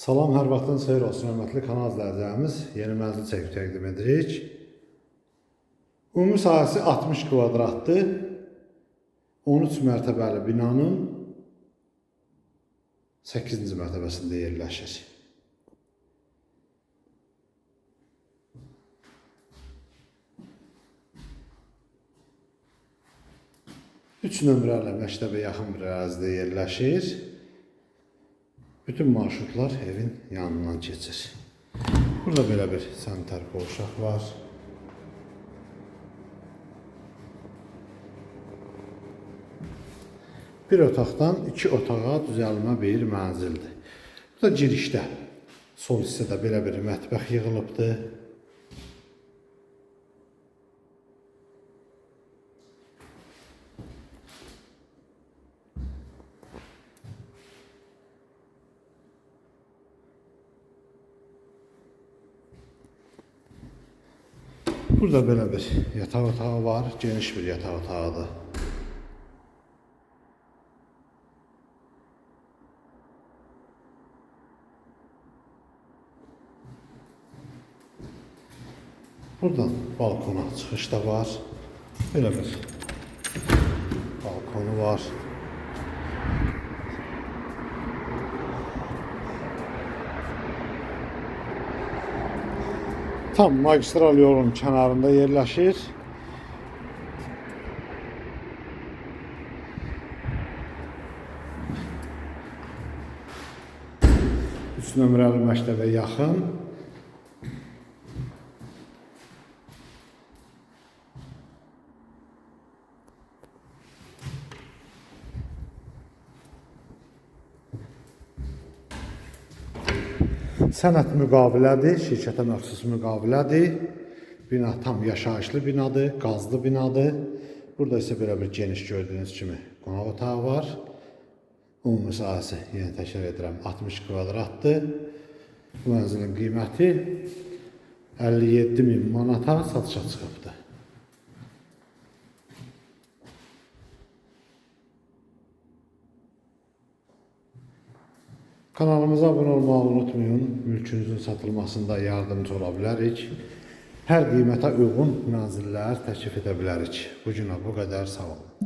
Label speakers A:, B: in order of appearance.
A: Salam, hər vaxtın xeyir olsun, hörmətli kanal izləyicilərimiz. Yeni mənzil çəkib təqdim edirik. Ümumi sahəsi 60 kvadratdır. 13 mərtəbəli binanın 8-ci mərtəbəsində yerləşir. Üç nömrəli məktəbə yaxın bir ərazidə yerləşir. Bütün marşrutlar evin yanından keçir. Burada belə bir sanitar qovşaq var. Bir otaqdan iki otağa düzəlmə bir mənzildir. Bu da girişdə. Sol hissədə belə bir mətbəx yığılıbdır. Burada belə bir yataq otağı var, geniş bir yataq otağıdır. Buradan balkona çıxış da var. Belə bir balkonu var. Tam magistral yolun kənarında yerləşir. Üç nömrəli məktəbə yaxın. Sənət müqavilədir, şirkətə məxsus müqavilədir. Bina tam yaşayışlı binadır, qazlı binadır. Burada isə belə bir geniş gördüyünüz kimi qonaq otağı var. Ümumi sahəsi yenə təkrar edirəm 60 kvadratdır. Bu mənzilin qiyməti 57 min manata satışa çıxıbdır. Kanalımıza abunə olmağı unutmayın. Mülkünüzün satılmasında yardımcı ola bilərik. Hər qiymətə uyğun mənzillər təklif edə bilərik. Bu günə bu qədər sağ olun.